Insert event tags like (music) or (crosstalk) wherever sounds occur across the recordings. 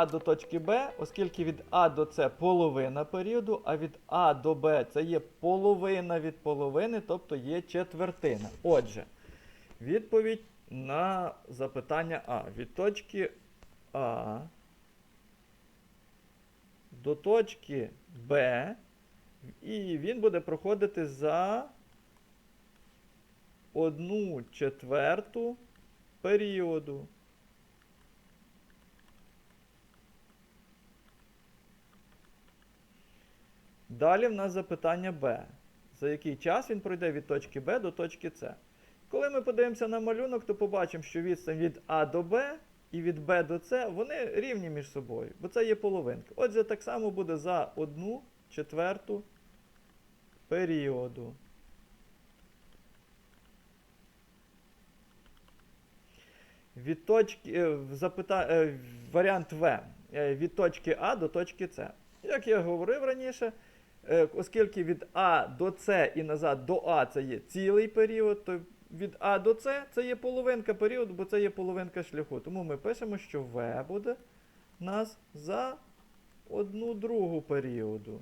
А до точки Б, оскільки від А до С половина періоду, а від А до Б це є половина від половини, тобто є четвертина. Отже, відповідь на запитання А. Від точки А до точки Б, і він буде проходити за одну четверту періоду. Далі в нас запитання Б. За який час він пройде від точки Б до точки С? Коли ми подивимося на малюнок, то побачимо, що відстань від А до Б і від Б до С вони рівні між собою, бо це є половинка. Отже, так само буде за одну четверту періоду. Від точки, е, запита, е, варіант В. Е, Від точки А до точки С. Як я говорив раніше, оскільки від А до С і назад до А це є цілий період, то від А до С це є половинка періоду, бо це є половинка шляху. Тому ми пишемо, що В буде нас за одну другу періоду.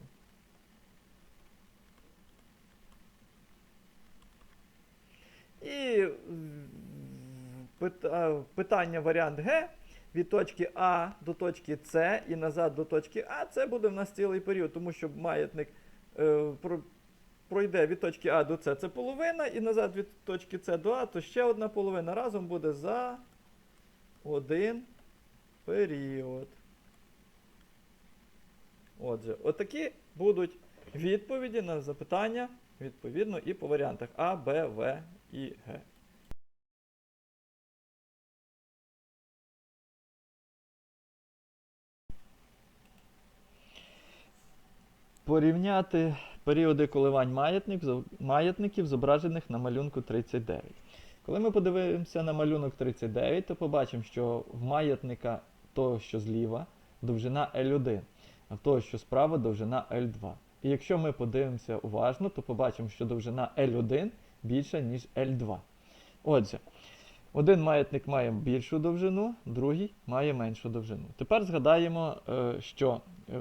І питання варіант Г від точки А до точки С і назад до точки А, це буде в нас цілий період, тому що маятник е, пройде від точки А до С це половина, і назад від точки С до А, то ще одна половина. Разом буде за один період. Отже, отакі будуть відповіді на запитання, відповідно, і по варіантах А, Б, В і Г. Порівняти періоди коливань маятник, маятників, зображених на малюнку 39. Коли ми подивимося на малюнок 39, то побачимо, що в маятника того, що зліва, довжина L1, а в того, що справа, довжина L2. І якщо ми подивимося уважно, то побачимо, що довжина L1 більша, ніж L2. Отже, один маятник має більшу довжину, другий має меншу довжину. Тепер згадаємо, е, що е,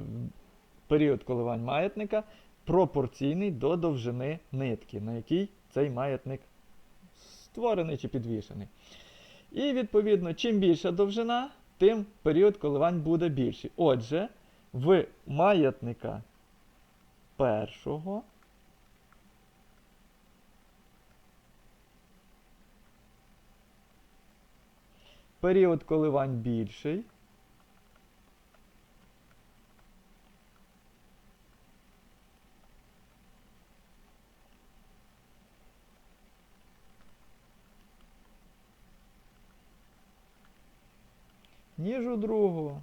період коливань маятника пропорційний до довжини нитки, на якій цей маятник створений чи підвішений. І відповідно, чим більша довжина, тим період коливань буде більший. Отже, в маятника першого період коливань більший. Ніж у другого.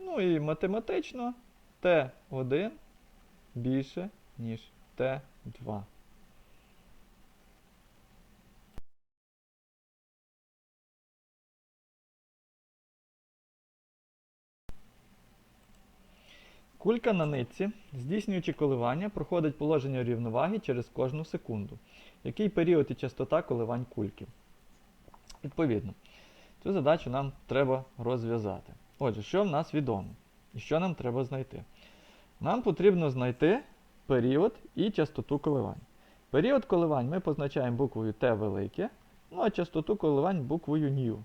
Ну і математично Т1 більше, ніж Т2. Кулька на нитці, здійснюючи коливання, проходить положення рівноваги через кожну секунду. Який період і частота коливань кульки? Відповідно, цю задачу нам треба розв'язати. Отже, що в нас відомо? І що нам треба знайти? Нам потрібно знайти період і частоту коливань. Період коливань ми позначаємо буквою Т велике, ну а частоту коливань буквою ню.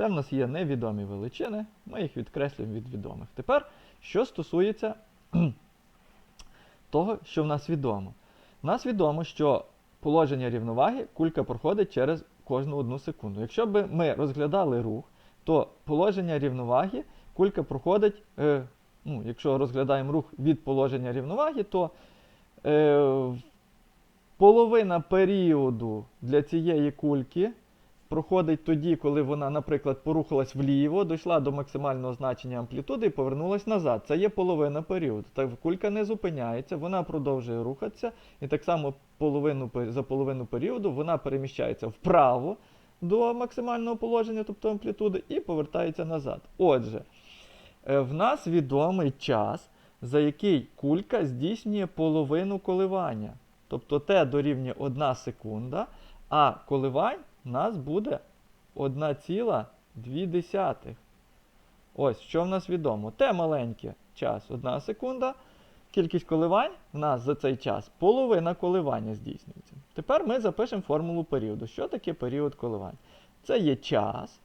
Це в нас є невідомі величини, ми їх відкреслюємо від відомих. Тепер, що стосується (clears throat) того, що в нас відомо. В нас відомо, що положення рівноваги кулька проходить через кожну одну секунду. Якщо б ми розглядали рух, то положення рівноваги кулька проходить, е, ну, якщо розглядаємо рух від положення рівноваги, то е, половина періоду для цієї кульки проходить тоді, коли вона, наприклад, порухалась вліво, дійшла до максимального значення амплітуди і повернулась назад. Це є половина періоду. Так кулька не зупиняється, вона продовжує рухатися, і так само половину, за половину періоду вона переміщається вправо до максимального положення, тобто амплітуди, і повертається назад. Отже, е, в нас відомий час за який кулька здійснює половину коливання. Тобто t дорівнює 1 секунда, а коливань у нас буде 1,2. Ось, що в нас відомо. T маленьке час 1 секунда. Кількість коливань в нас за цей час половина коливання здійснюється. Тепер ми запишемо формулу періоду. Що таке період коливань? Це є час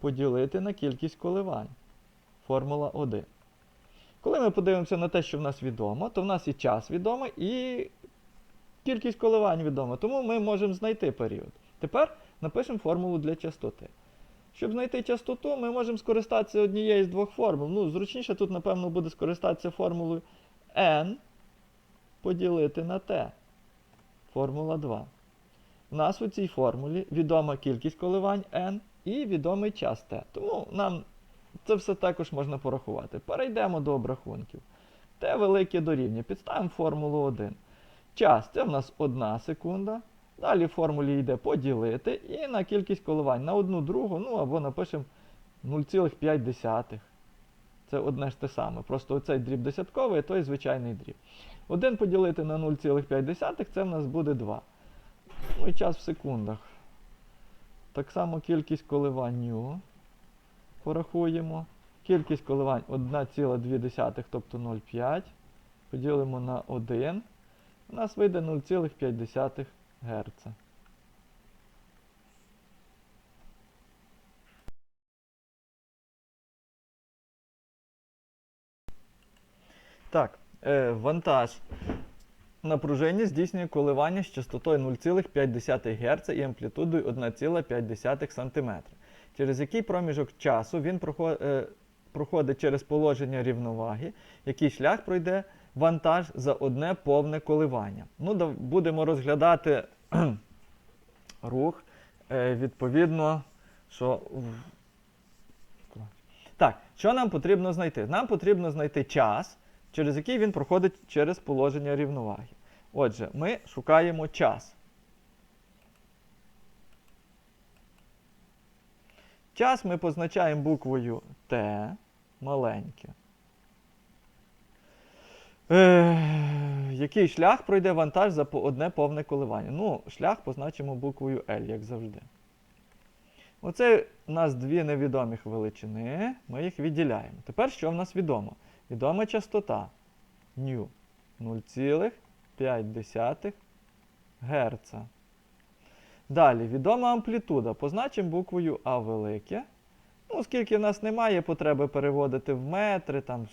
поділити на кількість коливань. Формула 1. Коли ми подивимося на те, що в нас відомо, то в нас і час відомий, і кількість коливань відома. Тому ми можемо знайти період. Тепер напишемо формулу для частоти. Щоб знайти частоту, ми можемо скористатися однією з двох формул. Ну, зручніше тут, напевно, буде скористатися формулою n поділити на t. Формула 2. У нас у цій формулі відома кількість коливань n і відомий час t. Тому нам це все також можна порахувати. Перейдемо до обрахунків. T велике дорівнює. Підставимо формулу 1. Час це в нас 1 секунда. Далі в формулі йде поділити і на кількість коливань на одну другу, ну або напишемо 0,5. Це одне ж те саме. Просто оцей дріб десятковий, той звичайний дріб. 1 поділити на 0,5 це в нас буде 2. Ну і час в секундах. Так само кількість коливань ню порахуємо. Кількість коливань 1,2, тобто 0,5. Поділимо на 1. У нас вийде 0,5 Гц. Так, е, вантаж напруження здійснює коливання з частотою 0,5 Гц і амплітудою 1,5 см. Через який проміжок часу він е, проходить через положення рівноваги, який шлях пройде вантаж за одне повне коливання. Ну, да, будемо розглядати (clears throat) рух, е, відповідно, що. Так, що нам потрібно знайти? Нам потрібно знайти час, через який він проходить через положення рівноваги. Отже, ми шукаємо час. Час ми позначаємо буквою Т маленьке. Е, який шлях пройде вантаж за одне повне коливання? Ну, шлях позначимо буквою L, як завжди. Оце у нас дві невідомих величини. Ми їх відділяємо. Тепер що в нас відомо? Відома частота ню 0,5 Гц. Далі, відома амплітуда. Позначимо буквою А велике. Ну, оскільки в нас немає потреби переводити в метри, там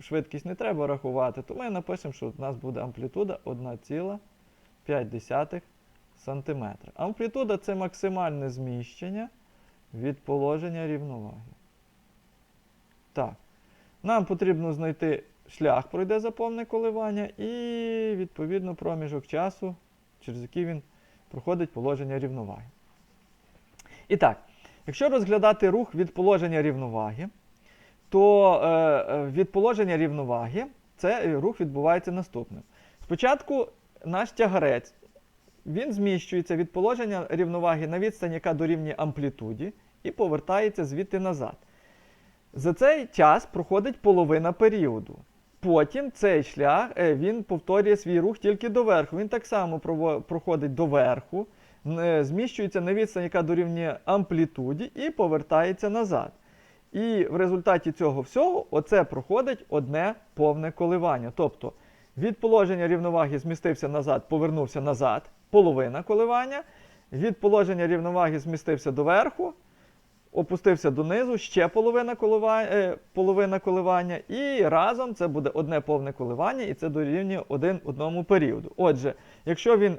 швидкість не треба рахувати, то ми напишемо, що у нас буде амплітуда 1,5 см. Амплітуда це максимальне зміщення від положення рівноваги. Так. Нам потрібно знайти шлях, пройде за повне коливання, і, відповідно, проміжок часу, через який він проходить положення рівноваги. І так, якщо розглядати рух від положення рівноваги, то е, е, від положення рівноваги це е, рух відбувається наступним. Спочатку наш тягарець він зміщується від положення рівноваги на відстань, яка дорівнює амплітуді, і повертається звідти назад. За цей час проходить половина періоду. Потім цей шлях е, він повторює свій рух тільки доверху. Він так само проходить доверху, зміщується на відстань, яка дорівнює амплітуді, і повертається назад. І в результаті цього всього оце проходить одне повне коливання. Тобто від положення рівноваги змістився назад, повернувся назад, половина коливання. Від положення рівноваги змістився доверху, опустився донизу, ще половина коливання, е, половина коливання, і разом це буде одне повне коливання, і це дорівнює один одному періоду. Отже, якщо він е,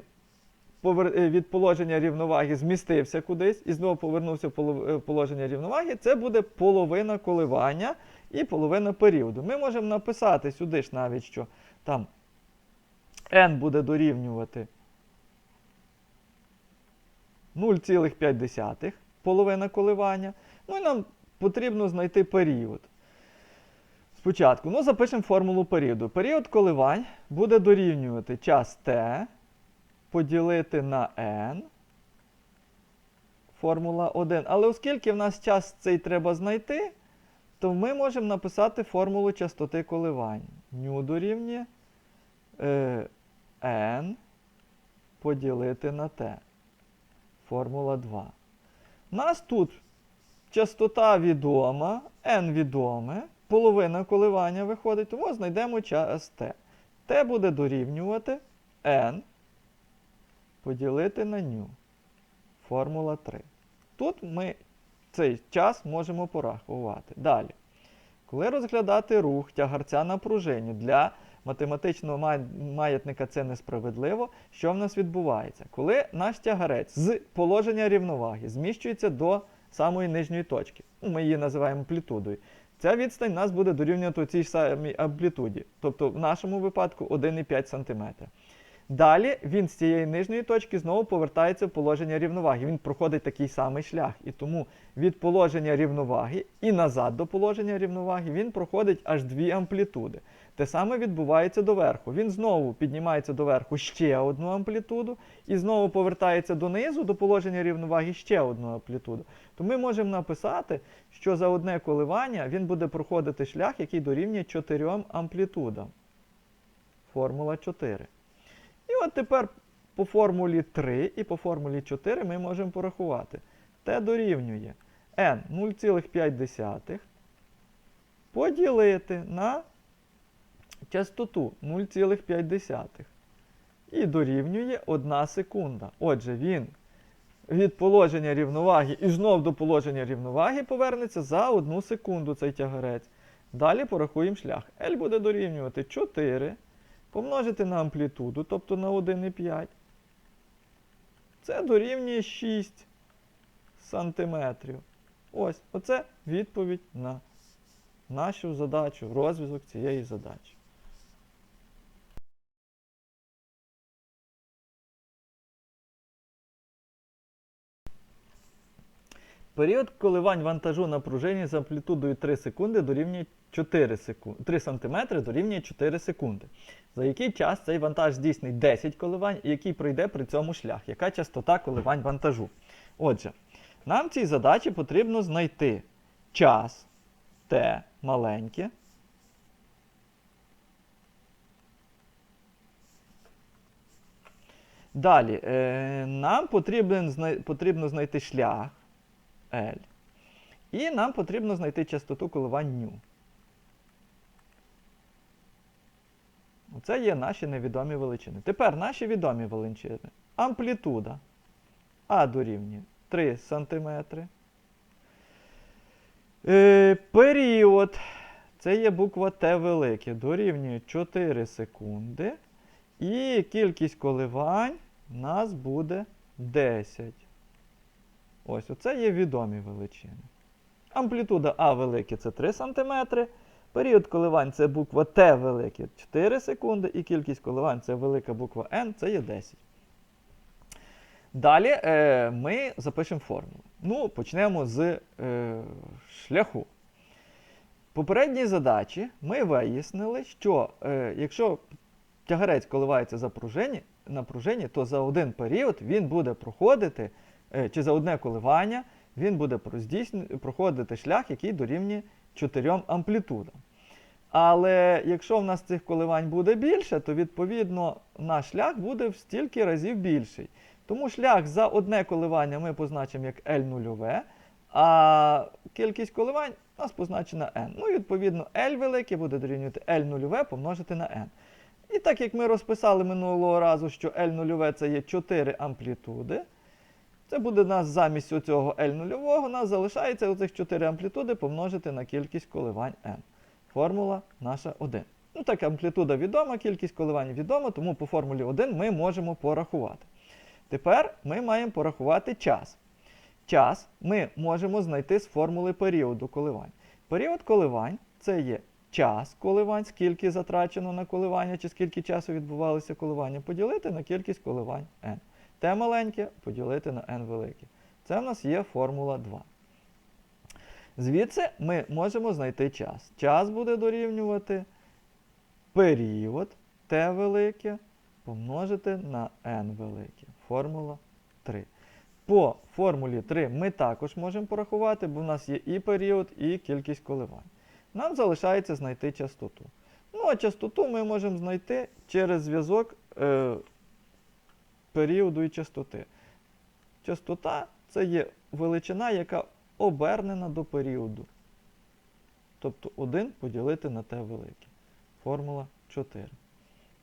від положення рівноваги змістився кудись і знову повернувся в е, положення рівноваги, це буде половина коливання і половина періоду. Ми можемо написати сюди ж навіть, що там n буде дорівнювати 0,5 половина коливання. Ну і нам потрібно знайти період. Спочатку, ну, запишемо формулу періоду. Період коливань буде дорівнювати час t поділити на n. Формула 1. Але оскільки в нас час цей треба знайти, то ми можемо написати формулу частоти коливань. ню дорівнює е, n поділити на t. Формула 2. У нас тут частота відома, n відоме, половина коливання виходить, тому знайдемо час t. t буде дорівнювати n поділити на ню. Формула 3. Тут ми цей час можемо порахувати. Далі. Коли розглядати рух тягарця на пружині для математичного маятника це несправедливо, що в нас відбувається? Коли наш тягарець з положення рівноваги зміщується до самої нижньої точки, ми її називаємо амплітудою, ця відстань нас буде дорівнювати цій самій амплітуді, тобто в нашому випадку 1,5 см. Далі він з цієї нижньої точки знову повертається в положення рівноваги. Він проходить такий самий шлях. І тому від положення рівноваги і назад до положення рівноваги він проходить аж дві амплітуди. Те саме відбувається доверху. Він знову піднімається доверху ще одну амплітуду і знову повертається донизу до положення рівноваги ще одну амплітуду. То ми можемо написати, що за одне коливання він буде проходити шлях, який дорівнює 4 амплітудам. Формула 4. І от тепер по формулі 3 і по формулі 4 ми можемо порахувати. T дорівнює n 0,5 поділити на частоту 0,5. І дорівнює 1 секунда. Отже, він від положення рівноваги і знов до положення рівноваги повернеться за 1 секунду цей тягарець. Далі порахуємо шлях. L буде дорівнювати 4 помножити на амплітуду, тобто на 1,5. Це дорівнює 6 сантиметрів. Ось, оце відповідь на нашу задачу, розв'язок цієї задачі. Період коливань вантажу на пружині з амплітудою 3 секунди дорівнює 4 секунди, 3 см дорівнює 4 секунди. За який час цей вантаж здійснить 10 коливань який пройде при цьому шлях? Яка частота коливань вантажу? Отже, нам цій задачі потрібно знайти час t маленьке. Далі, е, нам потрібен, потрібно знайти шлях L. І нам потрібно знайти частоту коливань ню. Оце є наші невідомі величини. Тепер наші відомі величини. Амплітуда А дорівнює 3 см. Е, період. Це є буква Т велике. Дорівнює 4 секунди. І кількість коливань у нас буде 10. Ось, оце є відомі величини. Амплітуда А велике це 3 см. Період коливань це буква Т велике 4 секунди. І кількість коливань це велика буква N, це є 10. Далі е, ми запишемо формулу. Ну, почнемо з е, шляху. Попередній задачі ми вияснили, що е, якщо тягарець коливається за пружині, на пружині, то за один період він буде проходити, чи за одне коливання, він буде проходити шлях, який дорівнює 4 амплітудам. Але якщо в нас цих коливань буде більше, то відповідно наш шлях буде в стільки разів більший. Тому шлях за одне коливання ми позначимо як L нульове, а кількість коливань у нас позначена n. Ну відповідно L велике буде дорівнювати L нульове помножити на n. І так як ми розписали минулого разу, що L нульове це є 4 амплітуди, це буде нас замість оцього L нульового, нас залишається оцих 4 амплітуди помножити на кількість коливань n. Формула наша 1. Ну так, амплітуда відома, кількість коливань відома, тому по формулі 1 ми можемо порахувати. Тепер ми маємо порахувати час. Час ми можемо знайти з формули періоду коливань. Період коливань це є час коливань, скільки затрачено на коливання, чи скільки часу відбувалося коливання, поділити на кількість коливань n. Т маленьке поділити на n велике. Це в нас є формула 2. Звідси ми можемо знайти час. Час буде дорівнювати період t велике помножити на n велике. Формула 3. По формулі 3 ми також можемо порахувати, бо в нас є і період, і кількість коливань. Нам залишається знайти частоту. Ну, а частоту ми можемо знайти через зв'язок е, періоду і частоти. Частота це є величина, яка обернена до періоду. Тобто 1 поділити на t велике. Формула 4.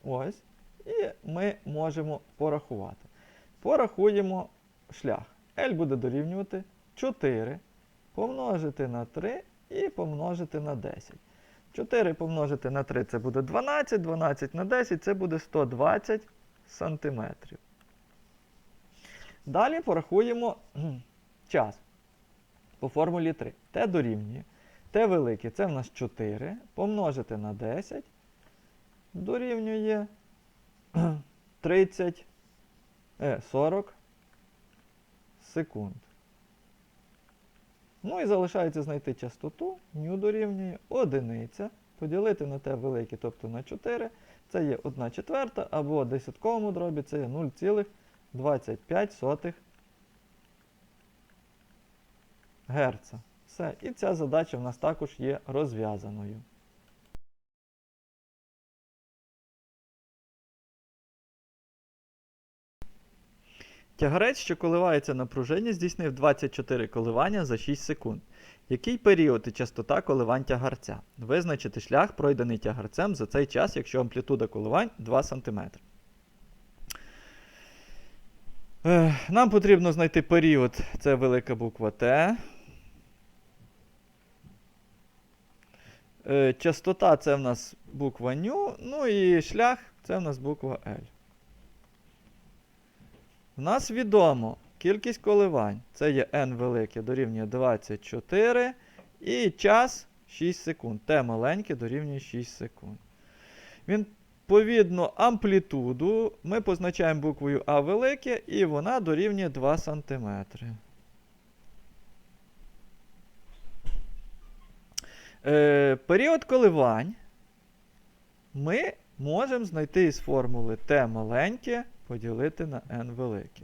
Ось. І ми можемо порахувати. Порахуємо шлях. L буде дорівнювати 4 помножити на 3 і помножити на 10. 4 помножити на 3 це буде 12, 12 на 10 це буде 120 сантиметрів. Далі порахуємо час по формулі 3. Т дорівнює. Т велике це в нас 4. Помножити на 10 дорівнює кхм, 30, е, 40 секунд. Ну і залишається знайти частоту, ню дорівнює одиниця, поділити на те велике, тобто на 4, це є 1 четверта, або десятковому дробі це є 0,25 Герца. Все. І ця задача в нас також є розв'язаною. Тягарець, що коливається на пружині, здійснив 24 коливання за 6 секунд. Який період і частота коливань тягарця? Визначити шлях, пройдений тягарцем за цей час, якщо амплітуда коливань 2 см. Ех, Нам потрібно знайти період, це велика буква Т. Е, Частота це в нас буква ню, ну і шлях це в нас буква L. В нас відомо кількість коливань. Це є n велике дорівнює 24. І час 6 секунд. Т маленьке дорівнює 6 секунд. Відповідно, амплітуду ми позначаємо буквою А велике, і вона дорівнює 2 см. Е, період коливань ми можемо знайти із формули Т маленьке поділити на n велике.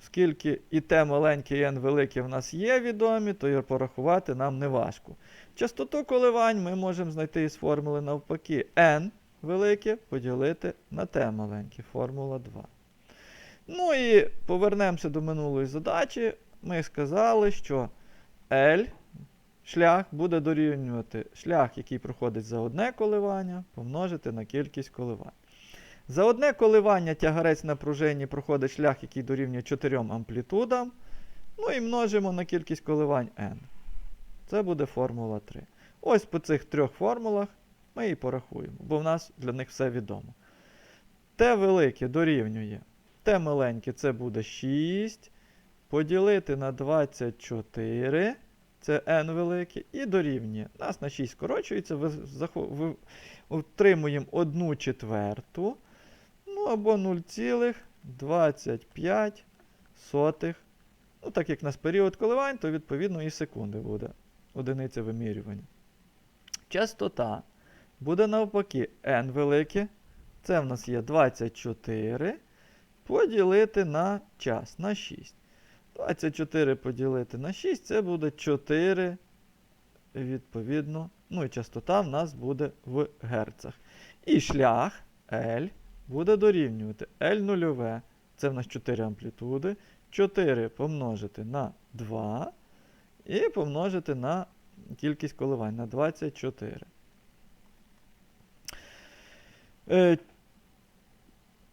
Оскільки і Т маленьке, і n велике в нас є відомі, то його порахувати нам не важко. Частоту коливань ми можемо знайти із формули навпаки n велике поділити на Т маленьке. Формула 2. Ну і повернемося до минулої задачі. Ми сказали, що L шлях буде дорівнювати шлях, який проходить за одне коливання, помножити на кількість коливань. За одне коливання тягарець на пружині проходить шлях, який дорівнює 4 амплітудам. Ну і множимо на кількість коливань n. Це буде формула 3. Ось по цих трьох формулах ми і порахуємо, бо в нас для них все відомо. Т велике дорівнює. Т маленьке це буде 6. Поділити на 24. Це n велике. І дорівнює. Нас на 6 скорочується. Ви, ви отримуємо 1 четверту. Ну або 0,25. Ну, так як у нас період коливань, то відповідно і секунди буде одиниця вимірювання. Частота буде навпаки n велике. Це в нас є 24. Поділити на час, на 6. 24 поділити на 6, це буде 4. Відповідно. Ну і частота в нас буде в герцах. І шлях L буде дорівнювати L нульове. Це в нас 4 амплітуди. 4 помножити на 2 і помножити на кількість коливань на 24. Е,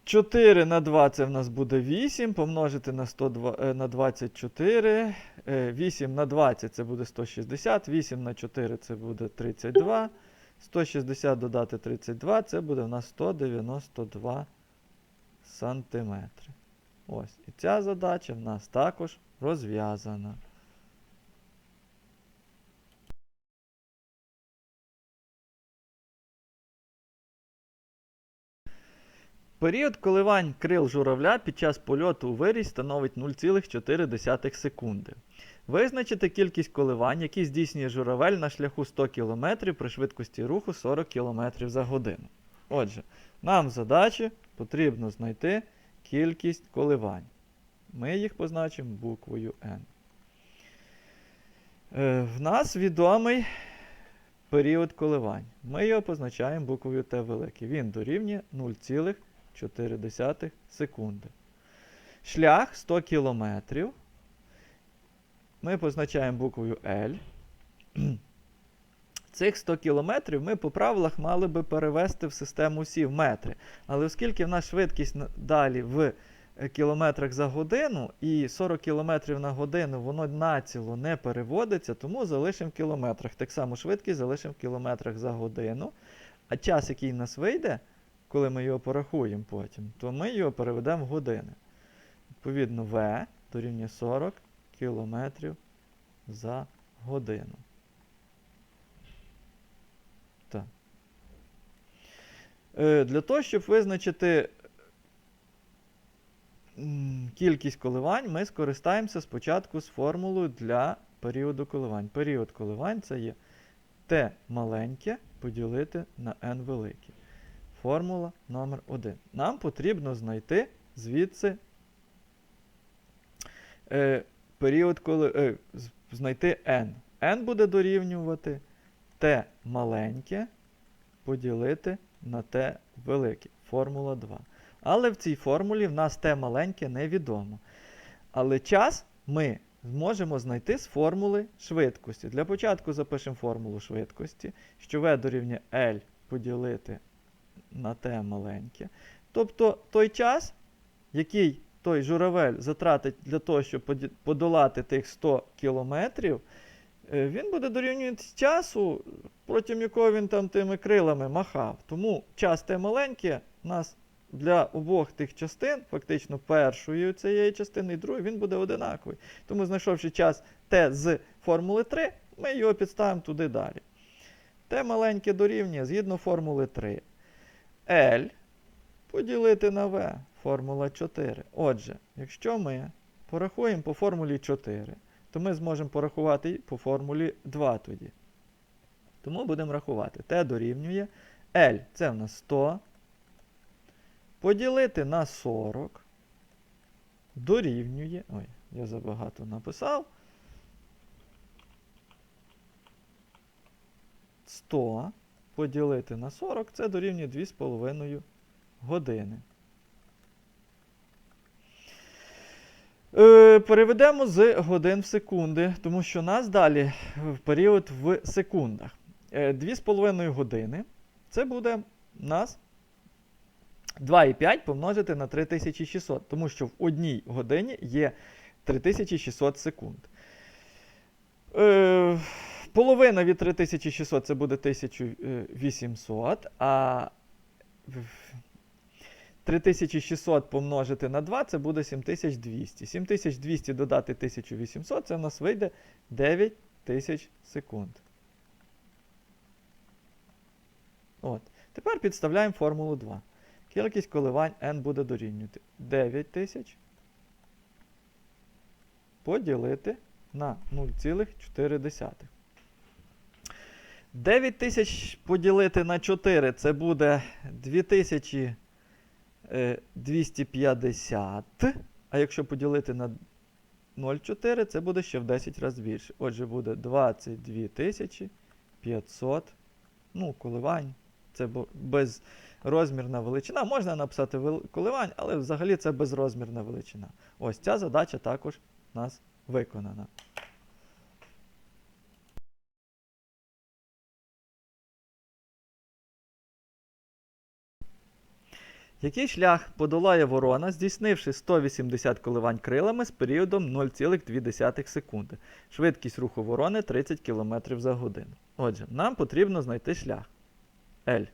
4 на 2 це в нас буде 8, помножити на, 102, е, на 24. Е, 8 на 20 це буде 160, 8 на 4 це буде 32. 160 додати 32, це буде в нас 192 сантиметри. Ось. І ця задача в нас також розв'язана. Період коливань крил журавля під час польоту у виріс становить 0,4 секунди. Визначити кількість коливань, які здійснює журавель на шляху 100 км при швидкості руху 40 км за годину. Отже, нам в задачі потрібно знайти кількість коливань. Ми їх позначимо буквою N. Е, в нас відомий період коливань. Ми його позначаємо буквою Т великий. Він дорівнює 0,4 секунди. Шлях 100 км. Ми позначаємо буквою L. Цих 100 км ми по правилах мали би перевести в систему Сі в метри. Але оскільки в нас швидкість далі в е, кілометрах за годину і 40 км на годину воно націло не переводиться, тому залишимо в кілометрах. Так само швидкість залишимо в кілометрах за годину. А час, який в нас вийде, коли ми його порахуємо потім, то ми його переведемо в години. Відповідно, В дорівнює 40 км за годину. Так. Е, Для того, щоб визначити кількість коливань, ми скористаємося спочатку з формулою для періоду коливань. Період коливань це є t маленьке поділити на n велике. Формула номер 1. Нам потрібно знайти звідси е, період, коли е, знайти n. n буде дорівнювати t маленьке поділити на t велике. Формула 2. Але в цій формулі в нас t маленьке невідомо. Але час ми зможемо знайти з формули швидкості. Для початку запишемо формулу швидкості, що v дорівнює L поділити на t маленьке. Тобто той час, який той журавель затратить для того, щоб подолати тих 100 кілометрів, е, він буде дорівнювати часу, протягом якого він там тими крилами махав. Тому час те маленьке у нас для обох тих частин, фактично першої цієї частини і другої, він буде одинаковий. Тому, знайшовши час t з формули 3, ми його підставимо туди далі. t маленьке дорівнює згідно формули 3. L поділити на V, формула 4. Отже, якщо ми порахуємо по формулі 4, то ми зможемо порахувати по формулі 2 тоді. Тому будемо рахувати. T дорівнює L це в нас 100. Поділити на 40. Дорівнює. Ой, я забагато написав. 100 поділити на 40 це дорівнює 2,5 години. Е, переведемо з годин в секунди, тому що нас далі в період в секундах. Е, 2,5 години це буде нас 2,5 помножити на 3600, тому що в одній годині є 3600 секунд. Е, половина від 3600 це буде 1800, а 3600 помножити на 2 це буде 7200. 7200 додати 1800 це в нас вийде 9000 секунд. От. Тепер підставляємо формулу 2. Кількість коливань n буде дорівнювати 9000 поділити на 0,4. 9000 поділити на 4 це буде 2250. А якщо поділити на 0,4, це буде ще в 10 разів більше. Отже, буде 22 500. Ну, коливань. Це безрозмірна величина. Можна написати коливань, але взагалі це безрозмірна величина. Ось ця задача також у нас виконана. Який шлях подолає ворона, здійснивши 180 коливань крилами з періодом 0,2 секунди. Швидкість руху ворони 30 км за годину. Отже, нам потрібно знайти шлях. L.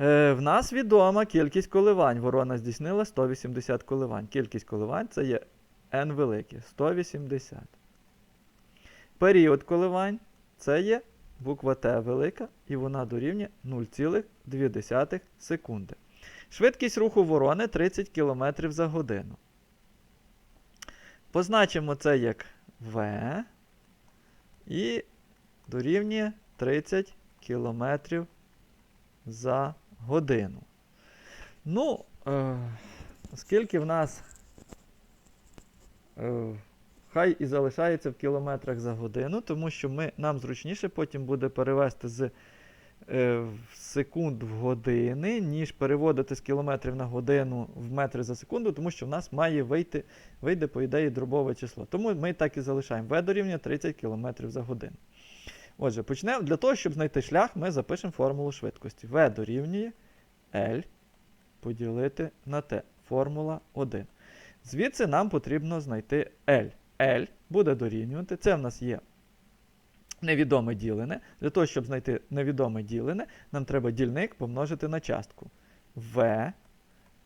Е, в нас відома кількість коливань. Ворона здійснила 180 коливань. Кількість коливань це є n велике 180. Період коливань це є буква Т велика, і вона дорівнює 0,2 секунди. Швидкість руху ворони 30 км за годину. Позначимо це як V і дорівнює 30 км за годину. Ну, е, оскільки в нас е, хай і залишається в кілометрах за годину, тому що ми, нам зручніше потім буде перевести з е, в секунд в години, ніж переводити з кілометрів на годину в метри за секунду, тому що в нас має вийти, вийде, по ідеї, дробове число. Тому ми так і залишаємо v дорівнює 30 км за годину. Отже, почнемо. Для того, щоб знайти шлях, ми запишемо формулу швидкості. v дорівнює L поділити на T. Формула 1. Звідси нам потрібно знайти L. L буде дорівнювати. Це в нас є невідоме ділене. Для того, щоб знайти невідоме ділене, нам треба дільник помножити на частку. V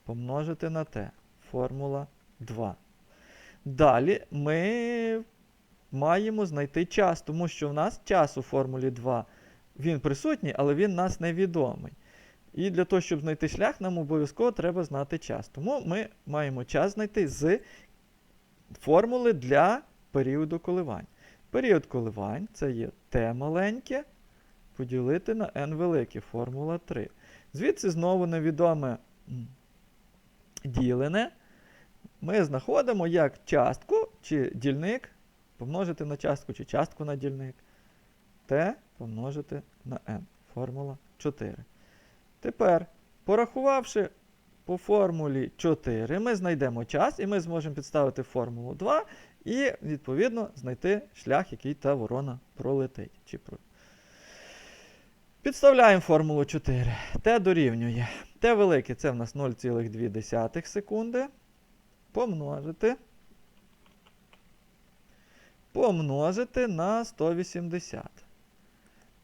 помножити на T. Формула 2. Далі ми маємо знайти час, тому що в нас час у формулі 2 він присутній, але він нас невідомий. І для того, щоб знайти шлях, нам обов'язково треба знати час. Тому ми маємо час знайти з формули для періоду коливань. Період коливань це є t маленьке поділити на n велике, формула 3. Звідси знову невідоме ділене. Ми знаходимо як частку чи дільник помножити на частку чи частку на дільник. t помножити на n. Формула 4. Тепер, порахувавши по формулі 4, ми знайдемо час і ми зможемо підставити формулу 2 і, відповідно, знайти шлях, який та ворона пролетить. Чи про... Підставляємо формулу 4. Т дорівнює. Т велике це в нас 0,2 секунди. Помножити. Помножити на 180.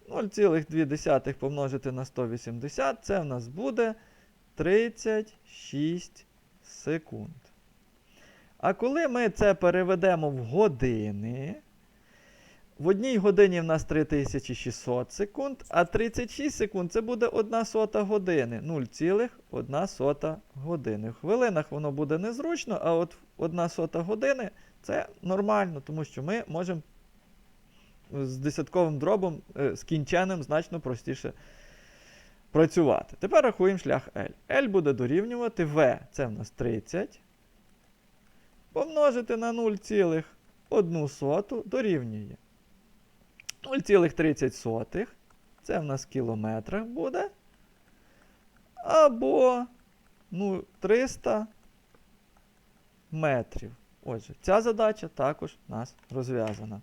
0,2 помножити на 180, це в нас буде 36 секунд. А коли ми це переведемо в години, в одній годині в нас 3600 секунд, а 36 секунд це буде 1 сота години. 0,1 сота години. В хвилинах воно буде незручно, а от 1 сота години це нормально, тому що ми можемо з десятковим дробом е, скінченим значно простіше працювати. Тепер рахуємо шлях L. L буде дорівнювати V, це в нас 30. Помножити на 0,1 дорівнює. 0,30. Це в нас в кілометрах буде. Або ну, 300 метрів. Отже, ця задача також у нас розв'язана.